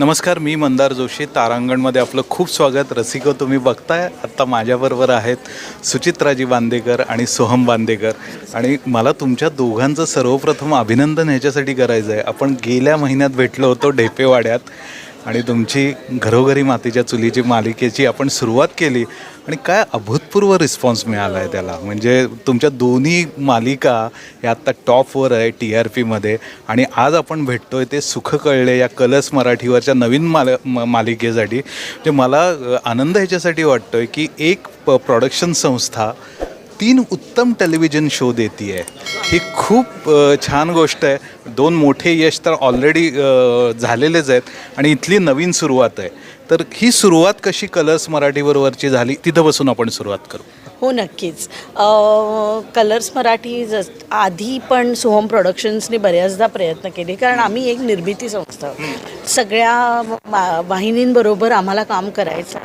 नमस्कार मी मंदार जोशी. तारांगणमध्ये आपलं खूप स्वागत. रसिको तुम्ही बघताय आत्ता माझ्याबरोबर आहेत सुचित्राजी बांदेकर आणि सोहम बांदेकर. आणि मला तुमच्या दोघांचं सर्वप्रथम अभिनंदन ह्याच्यासाठी करायचं आहे आपण गेल्या महिन्यात भेटलो होतो ढेपेवाड्यात आणि तुमची घरोघरी मातीच्या चुलीची मालिकेची आपण सुरुवात केली. आणि काय अभूतपूर्व रिस्पॉन्स मिळाला आहे त्याला? म्हणजे तुमच्या दोन्ही मालिका या आत्ता टॉपवर आहे टी आर पीमध्ये आणि आज आपण भेटतोय ते सुख कळले या कलर्स मराठीवरच्या नवीन माल म- मालिकेसाठी. म्हणजे मला आनंद ह्याच्यासाठी वाटतोय की एक प प्रोडक्शन संस्था तीन उत्तम टेलिव्हिजन शो देते आहे. ही खूप छान गोष्ट आहे. दोन मोठे यश तर ऑलरेडी झालेलेच आहेत आणि इथली नवीन सुरुवात आहे. तर ही सुरुवात कशी कलर्स मराठीबरोबरची झाली तिथं बसून आपण सुरुवात करू. हो नक्कीच. कलर्स मराठी जस आधी पण सोहम प्रोडक्शन्सने बऱ्याचदा प्रयत्न केले कारण आम्ही एक निर्मिती संस्था. सगळ्या वाहिनींबरोबर आम्हाला काम करायचं.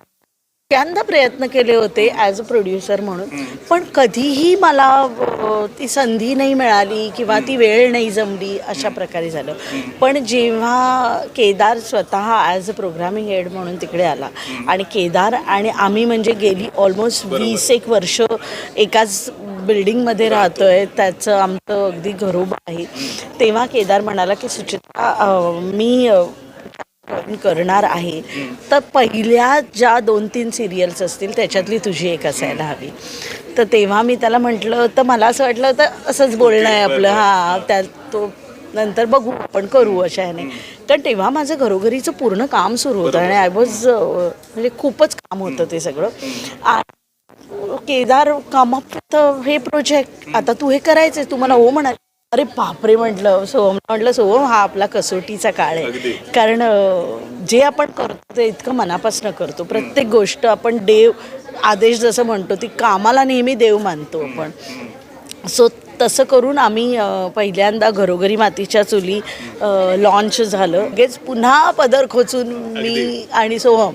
त्यांदा प्रयत्न केले होते ॲज अ प्रोड्युसर म्हणून. पण कधीही मला अ, ती संधी नाही मिळाली किंवा ती वेळ नाही जमली अशा प्रकारे झालं. पण जेव्हा केदार स्वतः ॲज अ प्रोग्रामिंग हेड म्हणून तिकडे आला आणि केदार आणि आम्ही म्हणजे गेली ऑलमोस्ट वीस एक वर्ष एकाच बिल्डिंगमध्ये राहतोय. त्याचं आमचं अगदी घरोबा आहे. तेव्हा केदार म्हणाला की सुचित्रा अ, मी अ, करणार आहे. तर पहिल्या ज्या दोन तीन सिरियल्स असतील त्याच्यातली तुझी एक असायला हवी. तर तेव्हा मी त्याला म्हटलं तर मला असं वाटलं तर असंच बोलणं आहे आपलं. हां त्या तो नंतर बघू आपण करू अशा ह्याने. कारण तेव्हा माझं घरोघरीचं पूर्ण काम सुरू होतं आणि आय वॉज म्हणजे खूपच काम होतं ते सगळं. आणि केदार कामात हे प्रोजेक्ट आता तू हे करायचं तू मला हो म्हणा अरे बापरे म्हटलं सोहम म्हटलं सोहम हा आपला कसोटीचा काळ आहे. कारण जे आपण करतो ते इतकं मनापासून करतो. प्रत्येक गोष्ट आपण देव आदेश जसं म्हणतो ती कामाला नेहमी देव मानतो आपण. सो तसं करून आम्ही पहिल्यांदा घरोघरी मातीच्या चुली लॉन्च झालं. लगेच पुन्हा पदर खोचून मी आणि सोहम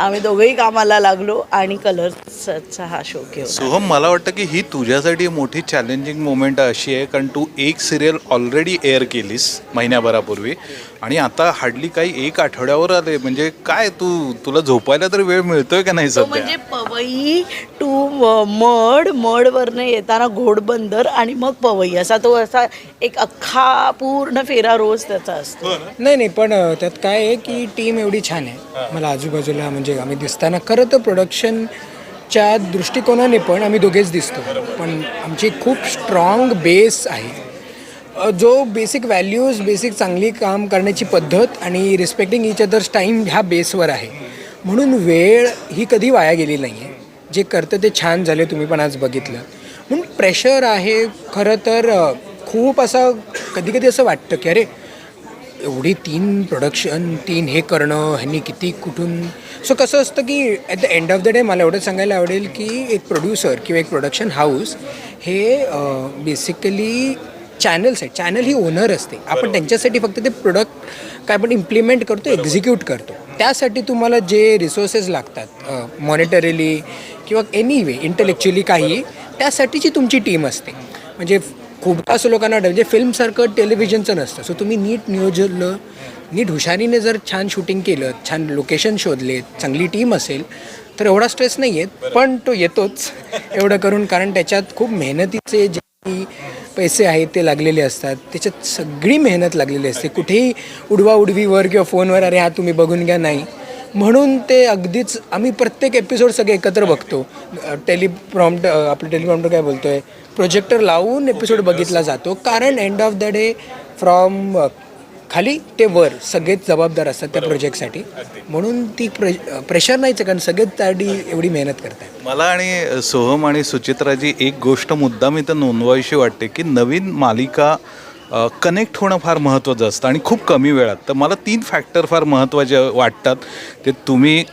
आम्ही दोघंही कामाला लागलो आणि कलर्सचा हा शो घेऊ सोहम मला वाटतं की ही तुझ्यासाठी मोठी चॅलेंजिंग मोमेंट अशी आहे कारण तू एक सिरियल ऑलरेडी एअर केलीस महिन्याभरापूर्वी. आणि आता हार्डली काही एक आठवड्यावर आले म्हणजे काय तू तुला झोपायला तर वेळ मिळतोय का नाही तो सध्या? म्हणजे पवई टू मड मडवरनं येताना घोडबंदर आणि मग पवई. असा तो असा एक अख्खा पूर्ण फेरा रोज त्याचा असतो. नाही नाही पण अ, त्यात काय आहे की टीम एवढी छान आहे. मला आजूबाजूला म्हणजे आम्ही दिसताना खरं तर प्रोडक्शनच्या दृष्टिकोनाने पण आम्ही दोघेच दिसतो. पण आमची खूप स्ट्रॉंग बेस आहे. जो बेसिक व्हॅल्यूज बेसिक चांगली काम करण्याची पद्धत आणि रिस्पेक्टिंग इच अदर्स टाईम ह्या बेसवर आहे. म्हणून वेळ ही कधी वाया गेली नाही आहे जे करतं ते छान झाले तुम्ही पण आज बघितलं. म्हणून प्रेशर आहे खरं तर खूप असं कधी कधी असं वाटतं की अरे एवढी तीन प्रोडक्शन तीन हे करणं ह्यांनी किती कुठून? सो कसं असतं की at the end of the day मला एवढं सांगायला आवडेल की एक प्रोड्युसर किंवा एक प्रोडक्शन हाऊस हे बेसिकली चॅनल्स आहेत. चॅनल ही ओनर असते. आपण त्यांच्यासाठी फक्त ते प्रोडक्ट काय आपण इम्प्लिमेंट करतो एक्झिक्यूट करतो. त्यासाठी तुम्हाला जे रिसोर्सेस लागतात मॉनिटरीली किंवा एनी वे इंटलेक्च्युअली काही त्यासाठीची तुमची टीम असते. म्हणजे खूप असं लोकांना म्हणजे फिल्मसारखं टेलिव्हिजनचं नसतं. सो तुम्ही नीट नियोजलं नीट हुशारीने जर छान शूटिंग केलं छान लोकेशन शोधलेत चांगली टीम असेल तर एवढा स्ट्रेस नाही येत पण तो येतोच एवढं करून कारण त्याच्यात खूप मेहनतीचे जे पैसे आहेत ते लागलेले असतात त्याच्यात सगळी मेहनत लागलेली असते. कुठेही उडवा उडवीवर किंवा फोनवर अरे हा तुम्ही बघून घ्या. नाही. म्हणून ते अगदीच आम्ही प्रत्येक एपिसोड सगळे एकत्र बघतो. टेलिप्रॉम्प्ट आपलं टेलिप्रॉम्प्टर काय बोलतो आहे प्रोजेक्टर लावून एपिसोड बघितला जातो. कारण end of the day from खाली ते वर सगळेच जबाबदार असतात त्या प्रोजेक्टसाठी म्हणून ती प्रे प्रेशर नाहीच आहे कारण सगळेच त्यासाठी एवढी मेहनत करतात मला आणि सोहम आणि सुचित्राजी एक गोष्ट मुद्दाम इथं नोंदवायची वाटते की नवीन मालिका कनेक्ट होणं फार महत्त्वाचं असतं आणि खूप कमी वेळात. तर मला तीन फॅक्टर फार महत्त्वाचे वाटतात. ते तुम्ही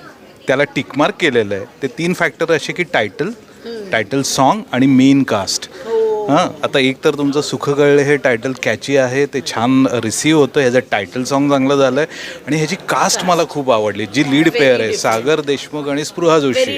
त्याला टिकमार्क केलेलं आहे. ते तीन फॅक्टर असे की टायटल टायटल सॉन्ग आणि मेन कास्ट हां आता एक तर तुमचं सुख कळले हे टायटल कॅची आहे ते छान रिसीव्ह होतं ह्याचं टायटल सॉन्ग चांगलं झालं आहे आणि ह्याची कास्ट मला खूप आवडली जी लीड पेअर आहे सागर देशमुख आणि स्पृहा जोशी.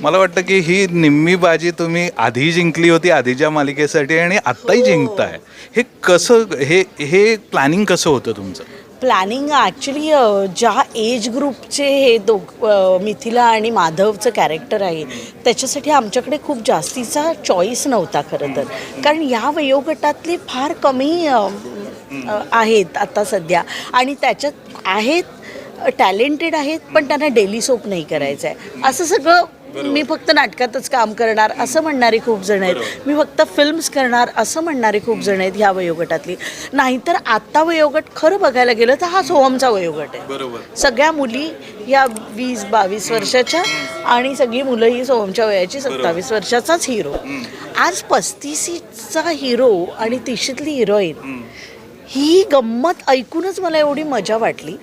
मला वाटतं की ही निम्मी बाजी तुम्ही आधी जिंकली होती आधीच्या मालिकेसाठी आणि आत्ताही जिंकताय. हे कसं हे हे प्लॅनिंग कसं होतं तुमचं? प्लॅनिंग ॲक्च्युली ज्या एज ग्रुपचे हे दोघ मिथिला आणि माधवचं कॅरेक्टर आहे त्याच्यासाठी आमच्याकडे खूप जास्तीचा चॉईस नव्हता खरं तर. कारण या वयोगटातले फार कमी आहेत आता सध्या. आणि त्याच्यात आहेत टॅलेंटेड आहेत पण त्यांना डेली सोप नाही करायचं आहे असं सगळं मी फक्त नाटकातच काम करणार असं म्हणणारे खूप जण आहेत. मी फक्त फिल्म्स करणार असं म्हणणारे खूप जण आहेत ह्या वयोगटातली. नाहीतर आत्ता वयोगट खरं बघायला गेलं तर हा सोहमचा वयोगट आहे. बरोबर. सगळ्या मुली या वीस बावीस वर्षाच्या आणि सगळी मुलं ही सोहमच्या वयाची सत्तावीस वर्षाचाच हिरो आज पस्तीसीचा हिरो आणि तिशीतली हिरोईन ही गंमत ऐकूनच मला एवढी मजा वाटली.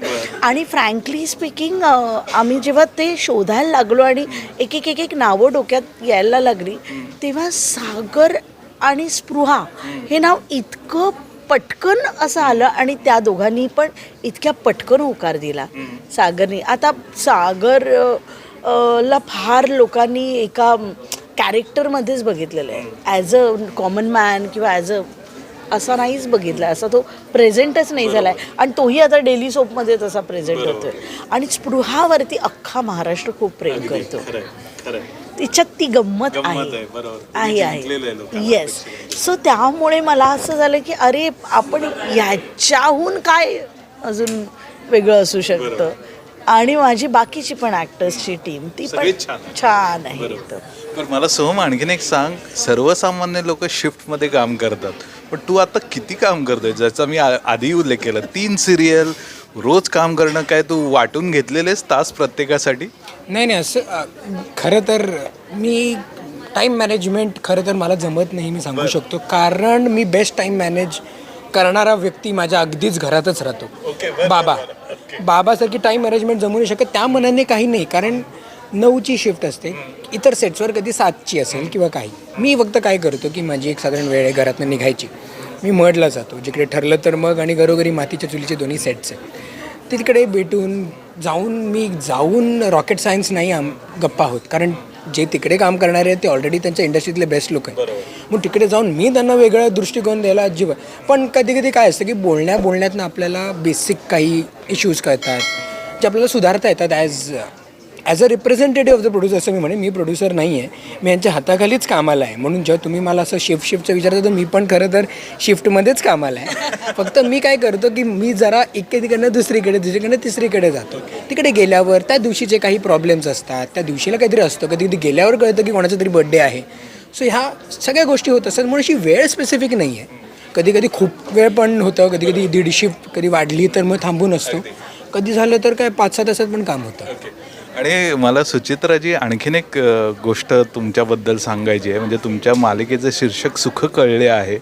आणि फ्रँकली स्पीकिंग आम्ही जेव्हा ते शोधायला लागलो आणि एक एक एक एक नावं डोक्यात यायला लागली तेव्हा सागर आणि स्पृहा हे नाव इतकं पटकन असं आलं आणि त्या दोघांनी पण इतक्या पटकन होकार दिला सागरने. आता सागर ला फार लोकांनी एका कॅरेक्टरमध्येच बघितलेलं आहे. ॲज अ कॉमन मॅन किंवा ॲज अ असा नाहीच बघितला असा तो प्रेझेंटच नाही झालाय. आणि तोही आता डेली सोपमध्ये तसा प्रेझेंट होतोय. आणि स्पृहावरती अख्खा महाराष्ट्र खूप प्रेम करतो. तिच्यात ती गंमत आहे. आहे. आहे आहे. आहे येस सो त्यामुळे मला असं झालं की अरे आपण ह्याच्याहून काय अजून वेगळं असू शकतं? आणि माझी बाकीची पण ॲक्टर्सची टीम ती पण छान आहे. आहे पण मला सोहम आणखीन एक सांग. सर्वसामान्य लोक शिफ्टमध्ये काम करतात. पण तू आता किती काम करतोय? ज्याचा मी आ- आधी उल्लेख केला. तीन सिरियल रोज काम करणं काय तू वाटून घेतलेलेस तास प्रत्येकासाठी? नाही नाही असं अ, खरं तर मी टाईम मॅनेजमेंट खरं तर मला जमत नाही मी सांगू शकतो. कारण मी बेस्ट टाईम मॅनेज करणारा व्यक्ती माझ्या अगदीच घरातच राहतो. बाबा. बाबासारखी टाईम मॅनेजमेंट जमू नाही शकत त्या मनाने काही नाही. कारण नऊची शिफ्ट असते. इतर सेट्सवर कधी सातची असेल किंवा काही. मी फक्त काय करतो की माझी एक साधारण वेळ आहे घरातनं निघायची. मी मडला जातो. जिकडे ठरलं तर मग आणि घरोघरी मातीच्या चुलीचे दोन्ही सेट्स आहेत. तिकडे भेटून जाऊन मी जाऊन रॉकेट सायन्स नाही आम गप्पा आहोत कारण जे तिकडे काम करणारे आहेत ते ऑलरेडी त्यांच्या इंडस्ट्रीतले बेस्ट लोक आहेत. मग तिकडे जाऊन मी त्यांना वेगळा दृष्टिकोन द्यायला अजिबात. पण कधी कधी काय असतं की बोलण्या बोलण्यातनं आपल्याला बेसिक काही इश्यूज कळतात जे आपल्याला सुधारता येतात as as a representative of the producer असं मी म्हणे मी प्रोड्युसर नाही आहे मी यांच्या हाताखालीच कामाला आहे. म्हणून जेव्हा तुम्ही मला असं शिफ्ट शिफ्टचं विचारता तर मी पण खरं तर शिफ्टमध्येच कामाला आहे. फक्त मी काय करतो की मी जरा इकडे तिकडनं दुसरीकडे दुसरीकडनं तिसरीकडे जातो. तिकडे गेल्यावर त्या दिवशीचे काही प्रॉब्लेम्स असतात त्या दिवशीला काहीतरी असतं. कधी कधी गेल्यावर कळतं की कोणाचा तरी बड्डे आहे. सो ह्या सगळ्या गोष्टी होत असतात. म्हणून अशी वेळ स्पेसिफिक नाही आहे कधी कधी खूप वेळ पण होतं. कधी कधी दीड शिफ्ट कधी वाढली तर मग थांबून असतो. कधी झालं तर काय पाच सहा तासात पण काम होतं. आणि मला सुचित्राजी आणखीन एक गोष्ट तुमच्याबद्दल सांगायची आहे. म्हणजे तुमच्या मालिकेचं शीर्षक सुख कळले आहे.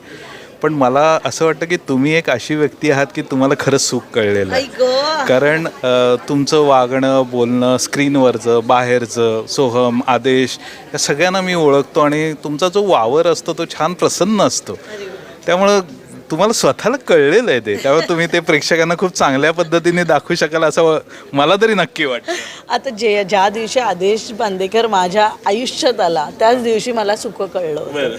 पण मला असं वाटतं की तुम्ही एक अशी व्यक्ती आहात की तुम्हाला खरंच सुख कळलेलं आहे. कारण तुमचं वागणं बोलणं स्क्रीनवरचं बाहेरचं सोहम आदेश या सगळ्यांना मी ओळखतो आणि तुमचा जो वावर असतो तो छान प्रसन्न असतो. त्यामुळं तुम्हाला स्वतःला कळलेलं आहे ते. त्यामुळे तुम्ही ते प्रेक्षकांना खूप चांगल्या पद्धतीने दाखवू शकाल असं मला तरी नक्की वाटतं. आता जे ज्या दिवशी आदेश बांदेकर माझ्या आयुष्यात आला त्याच दिवशी मला सुख कळलं होतं.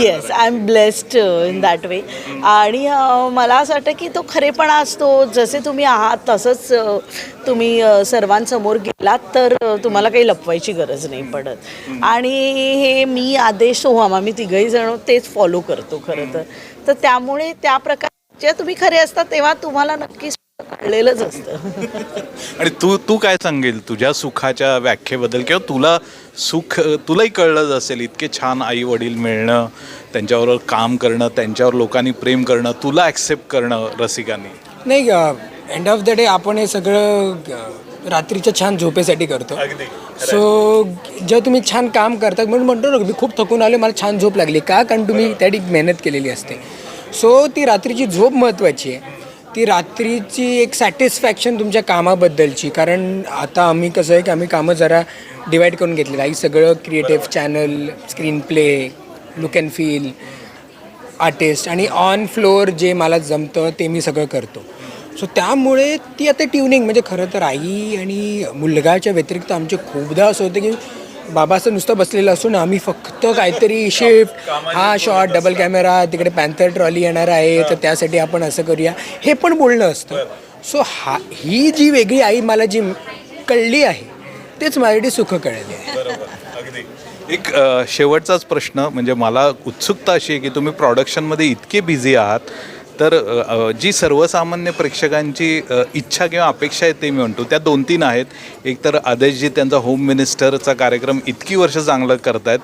Yes I am blessed in that way आणि मला असं वाटतं की तो खरेपणा असतो. जसे तुम्ही आहात तसंच तुम्ही सर्वांसमोर गेलात तर तुम्हाला काही लपवायची गरज नाही पडत. आणि हे मी आदेश सोहम आम्ही तिघही जण तेच फॉलो करतो खरं तर. तर त्यामुळे त्या प्रकारे जेव्हा तुम्ही खरे असता तेव्हा तुम्हाला नक्कीच कळलेलंच असतं. आणि तू तू काय सांगेल? तुझ्या सुखाच्या व्याख्येबद्दल किंवा तुला सुख तुलाही कळलंच असेल इतके छान आई वडील मिळणं त्यांच्याबरोबर काम करणं त्यांच्यावर लोकांनी प्रेम करणं तुला ॲक्सेप्ट करणं रसिकांनी? नाही एंड ऑफ द डे आपण हे सगळं रात्रीच्या छान झोपेसाठी करतो. सो जेव्हा तुम्ही छान काम करता म्हणून म्हणतो ना मी खूप थकून आले मला छान झोप लागली. का? कारण तुम्ही त्यासाठी मेहनत केलेली असते. सो ती रात्रीची झोप महत्त्वाची आहे. ती रात्रीची एक सॅटिस्फॅक्शन तुमच्या कामाबद्दलची. कारण आता आम्ही कसं आहे की आम्ही कामं जरा डिवाईड करून घेतलेलं आहे. सगळं creative channel screenplay look and feel artist आणि ऑन फ्लोअर जे मला जमतं ते मी सगळं करतो. सो त्यामुळे ती आता ट्युनिंग म्हणजे खरं तर आई आणि मुलगाच्या व्यतिरिक्त आमचे खूपदा असं होतं की बाबा असं नुसतं बसलेलं असून आम्ही फक्त काहीतरी शिफ्ट हा शॉट डबल कॅमेरा तिकडे पॅन्थर ट्रॉली येणार आहे तर त्यासाठी आपण असं करूया. हे पण बोलणं असतं. सो हा ही जी वेगळी आई मला जी कळली आहे तेच माझ्यासाठी सुख कळले आहे. एक शेवटचाच प्रश्न म्हणजे मला उत्सुकता अशी आहे की तुम्ही प्रॉडक्शनमध्ये इतके बिझी आहात तर जी सर्वसामान्य प्रेक्षकांची इच्छा किंवा अपेक्षा आहे ते मी म्हणतो त्या दोन तीन आहेत. एक तर आदेशजी त्यांचा होम मिनिस्टरचा कार्यक्रम इतकी वर्ष चांगलं करतायत.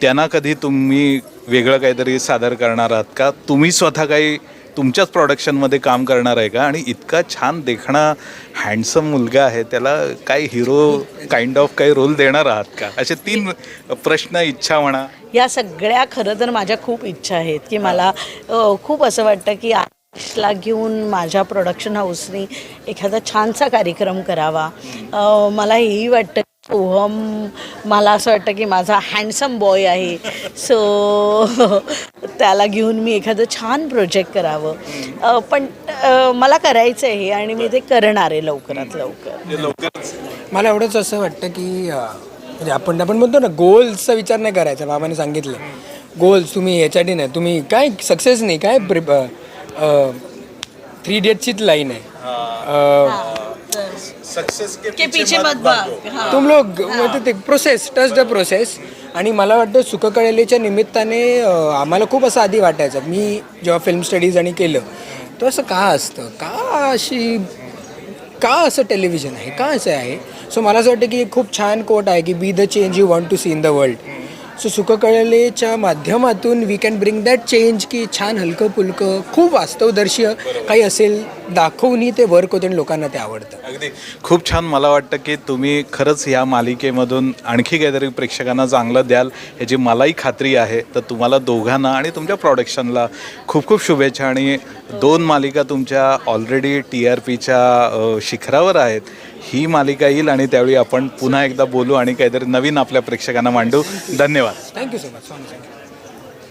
त्यांना कधी तुम्ही वेगळं काहीतरी सादर करणार आहात का? तुम्ही स्वतः काही तुमच्याच प्रॉडक्शनमध्ये काम करणार आहे का? आणि इतका छान देखणा हँडसम मुलगा आहे त्याला काही हिरो काइंड ऑफ काही रोल देणार आहात का? असे तीन प्रश्न इच्छा म्हणा. या सगळ्या खरं तर माझ्या खूप इच्छा आहेत की मला खूप असं वाटतं की आशला घेऊन माझ्या प्रोडक्शन हाऊसनी एखादा छानसा कार्यक्रम करावा. मला हेही वाटतं सोहम मला असं वाटतं की माझा हँडसम बॉय आहे. सो त्याला घेऊन मी एखादं छान प्रोजेक्ट करावं. पण मला करायचं आहे आणि मी ते करणार आहे लवकरात लवकर. लवकरच. मला एवढंच असं वाटतं की म्हणजे आपण आपण म्हणतो ना गोल्सचा विचार नाही करायचा बाबाने सांगितलं. गोल्स तुम्ही याच्यासाठी नाही तुम्ही काय सक्सेस नाही काय थ्री इडियटचीच लाईन आहे. सक्सेस के पीछे मत भाग हां. तुम लोग ते प्रोसेस टच द प्रोसेस आणि मला वाटतं सुखकळलेच्या निमित्ताने अं, आम्हाला खूप असं आधी वाटायचं. मी जेव्हा फिल्म स्टडीज आणि केलं तर असं का असतं? का अशी का असं टेलिव्हिजन आहे? का असं आहे? सो मला असं वाटतं की एक खूप छान कोट आहे की be the change you want to see in the world so सुखकळलेच्या माध्यमातून we can bring that change की छान हलकं पुलकं खूप वास्तवदर्शी काही असेल दाखवूनही ते वर्क होते आणि लोकांना ते आवडतं. अगदी. खूप छान मला वाटतं की तुम्ही खरंच या मालिकेमधून आणखी काहीतरी प्रेक्षकांना चांगलं द्याल याची मलाही खात्री आहे. तर तुम्हाला दोघांना आणि तुमच्या प्रॉडक्शनला खूप खूप शुभेच्छा. आणि दोन मालिका तुमच्या ऑलरेडी टी आर पीच्या शिखरावर आहेत. ही मालिका येईल आणि त्यावेळी आपण पुन्हा एकदा बोलू आणि काहीतरी नवीन आपल्या प्रेक्षकांना मांडू. धन्यवाद. Thank you so much so much